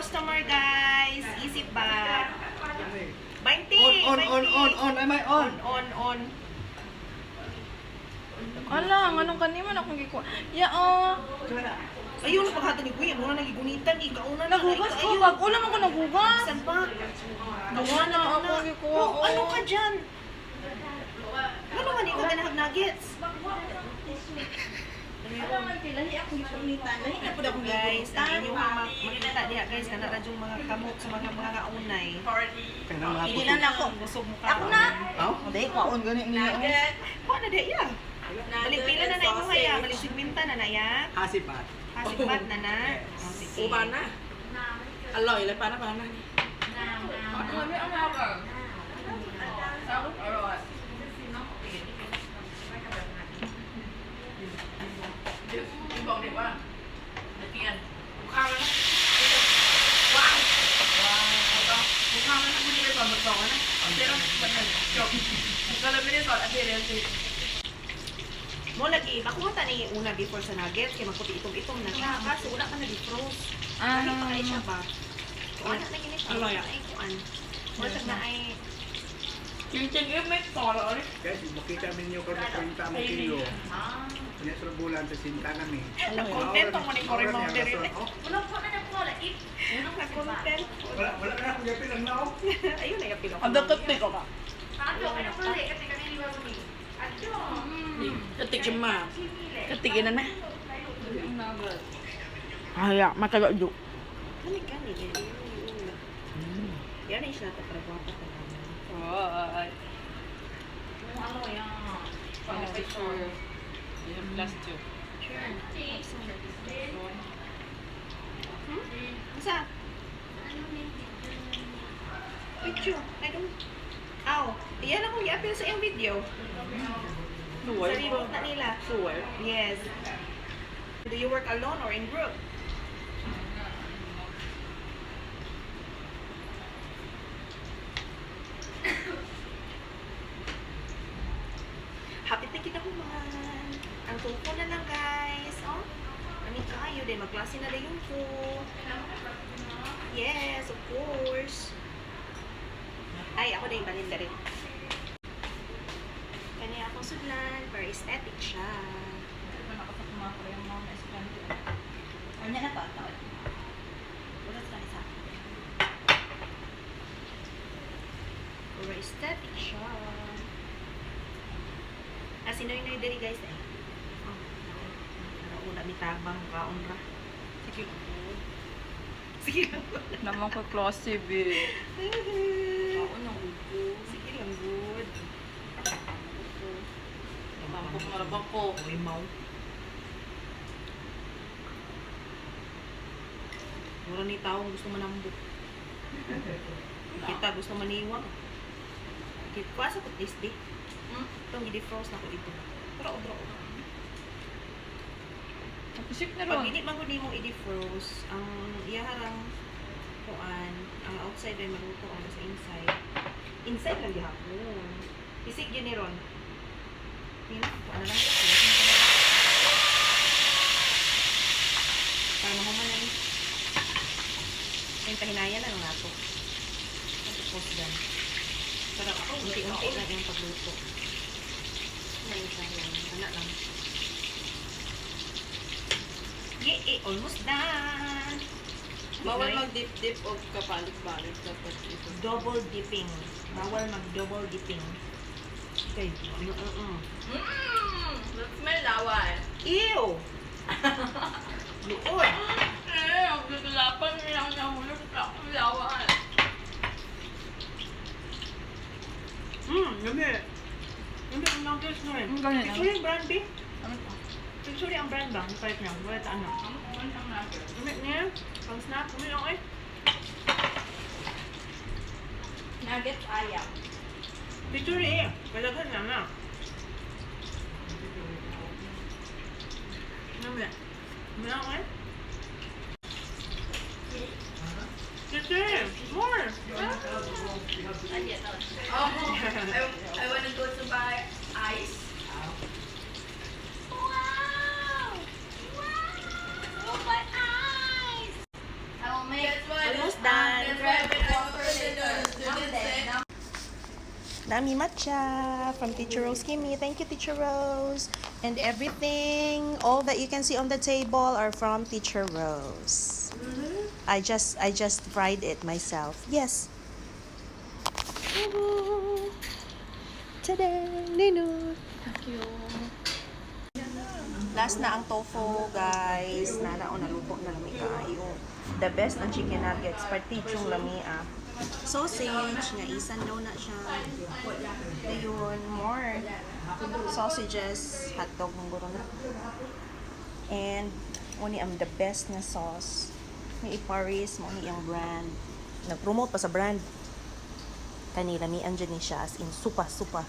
customer, guys. Easy pa. 20. On, on, on, on, on. Am I on? On, on, on. Ala, anong kanimo na akong gikuha. Ya, oh. Ayun, pagkata ni Kuya, muna nagigunitan. Ikauna na. Nagugas ko. Wag ko naman ko nagugas. Saan pa? Gawa na ako gikuha. Oh, ano ka dyan? Ano man ikaw ganahag nuggets? Guys, ang inyong mga makita diha guys, kana ra mga kamot sa mga mga mga Hindi na na ako. Busog mo ka. Ako na. Aw, Hindi, kaon gani niya. Kuha na. Balik pila na na balik sigminta na na ya. Hasipat. Hasipat na na. Oh, sige. Uban na. Aloy, le pana pana. Ibang di ba? Nakian. Mukha na. Wow! Wow! Mukha na na bunyi pa magbawa na. Pero banan. Joke. Kalau bini soal ada reality. Mo lagi, makuha ta ni una before sa nuggets kay magputi itom-itom na siya. Kasi una ka na di-froze. Ah. Ano pa kay siya ba? Kuan na gini siya. Aloy, ah. Ay kuan. Wala na ay Tingin may ulit. Guys, makita ninyo na 30 mo kilo. Kanya sa bulan sa sinta namin. Ang content mo ni Cory Mount diri. Oh, Ang content. Wala, wala na akong gapin ang naok. Ayun na yung pinaka. Ang datot ko ka. Ketik jema. Katiginan na. Aya, matagal jo. Kani kani din. Yan ay siya ta para guwapa ka lang. Ay. Ano yan? picture. Yung last two. Sure. Hmm? Asa? Picture. I don't... Aw, iyan ako i-appeal sa iyong video. Luwal. Sa remote na nila. Luwal. Yes. Do you work alone or in group? Happy thank you na human. Ang tulpo na lang guys. Oh, Amin kayo din. Magklase na rin yung po. Yes, of course. Ay, ako na yung paninda rin. Kanya akong sudlan. Very aesthetic siya. Ano na? Ito. Ulat lang isa. Very aesthetic siya. Ah, sino yung diri guys eh? Una mitabang kaon ra. Sige. Sige lang. Naman ko close eh. Kaon ng upo. Sige lang, good. Mampok marabang ko. Uy, mau. Mura ni taong gusto manambok. Kita gusto maniwang. Kita ko sa putis di. Hmm? Itong gidi-frost na ko dito. Pero odro odro. Isip na Pag ron. hindi man ko nimo i-defrost, ang iyaharang kuan, ang outside ay maluto ang sa inside. Inside lang gihapon. Isig yun ni Ron. Yun, kuan na lang. Para mahuman na ni. Yung pahinaya na lang nato. Tapos dan. Para ako, unti-unti lang yung pagluto. Isa lang. Anak lang. Yay! Almost done! Bawal mag-dip-dip o kapalit-balit dapat ito. Double dipping. Bawal mag-double dipping. Okay. Mm -mm. Mmm! That's my lawal. Ew! Luod! Eh, ang gagalapan niya ang nahulog sa akong lawal. Hmm, yummy. Yummy ang nuggets na. Ang ganyan, Picture yung brand. Ano Picture ang brand ba? Ang palit niya. Ta ano. Yummy niya. Pang snap. Yummy okay. Nuggets ayaw. Picture eh. Kalaghan lang na. Yummy. Yummy okay. Picture! More! Oh, I, I wanna go to buy ice. Wow! Wow! Oh, my eyes! I will make That's why Nami matcha from Teacher Rose Kimi. Thank you, Teacher Rose. And everything, all that you can see on the table are from Teacher Rose. I just I just fried it myself. Yes. Tada! Nino! Thank you. Last na ang tofu, guys. Nana o naluto na lami kayo. The best ang chicken nuggets. Partichong lami ah. Sausage, nga isan daw na siya. Ayun, more sausages. Hotdog ng guro na. And, muni ang the best na sauce. May iparis, mo ni ang brand. Nag-promote pa sa brand. Kanila mi andyan ni siya as in supa supa.